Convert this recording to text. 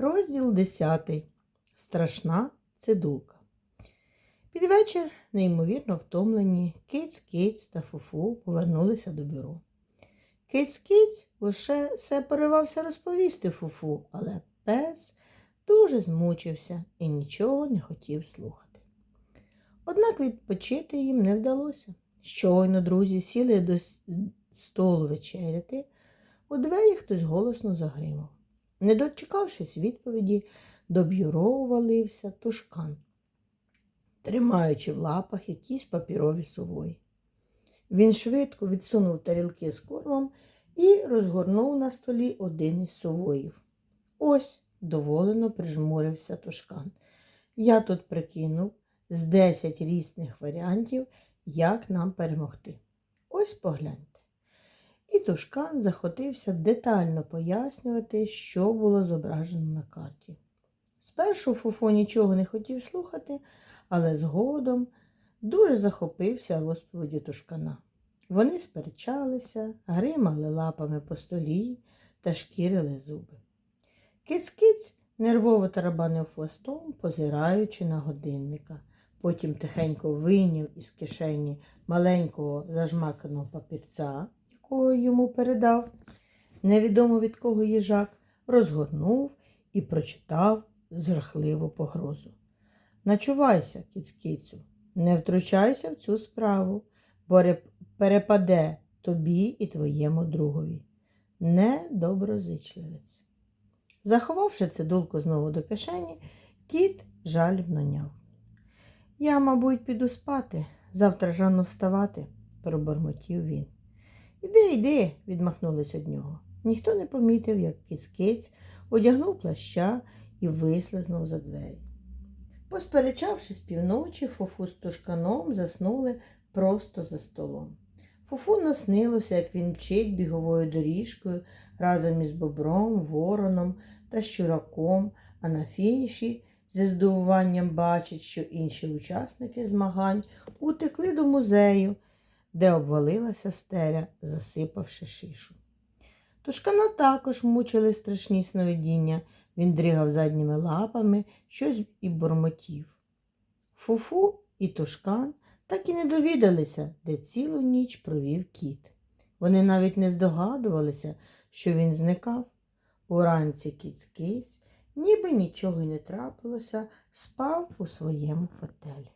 Розділ 10. Страшна цидулка. Під вечір, неймовірно втомлені, киць киць та фуфу повернулися до бюро. Киць киць лише все поривався розповісти фуфу, але пес дуже змучився і нічого не хотів слухати. Однак відпочити їм не вдалося. Щойно друзі сіли до столу вечеряти, у двері хтось голосно загримав. Не дочекавшись відповіді, до бюро увалився тушкан, тримаючи в лапах якісь папірові сувої. Він швидко відсунув тарілки з кормом і розгорнув на столі один із сувоїв. Ось, доволено прижмурився тушкан. Я тут прикинув з 10 різних варіантів, як нам перемогти. Ось погляньте. І Тушкан заходився детально пояснювати, що було зображено на карті. Спершу Фуфо нічого не хотів слухати, але згодом дуже захопився розповіді Тушкана. Вони сперечалися, гримали лапами по столі та шкірили зуби. Киць-киць нервово тарабанив хвостом, позираючи на годинника. Потім тихенько вийняв із кишені маленького зажмаканого папірця, йому передав, невідомо від кого їжак, розгорнув і прочитав жахливу погрозу. Начувайся, кіцкицю, не втручайся в цю справу, бо перепаде тобі і твоєму другові. Недоброзичливець. Заховавши цидулку знову до кишені, кіт жалібно няв. Я, мабуть, піду спати, завтра рано вставати, пробормотів він. Іди, йди, відмахнулись від нього. Ніхто не помітив, як кіцкиць одягнув плаща і вислизнув за двері. Посперечавшись півночі, Фуфу з тушканом заснули просто за столом. Фуфу наснилося, як він мчить біговою доріжкою разом із бобром, вороном та щураком, а на фініші зі здивуванням бачить, що інші учасники змагань утекли до музею, де обвалилася стеля, засипавши шишу. Тушкана також мучили страшні сновидіння. Він дригав задніми лапами, щось і бурмотів. Фуфу і тушкан так і не довідалися, де цілу ніч провів кіт. Вони навіть не здогадувалися, що він зникав. Уранці кіць-киць, ніби нічого й не трапилося, спав у своєму фотелі.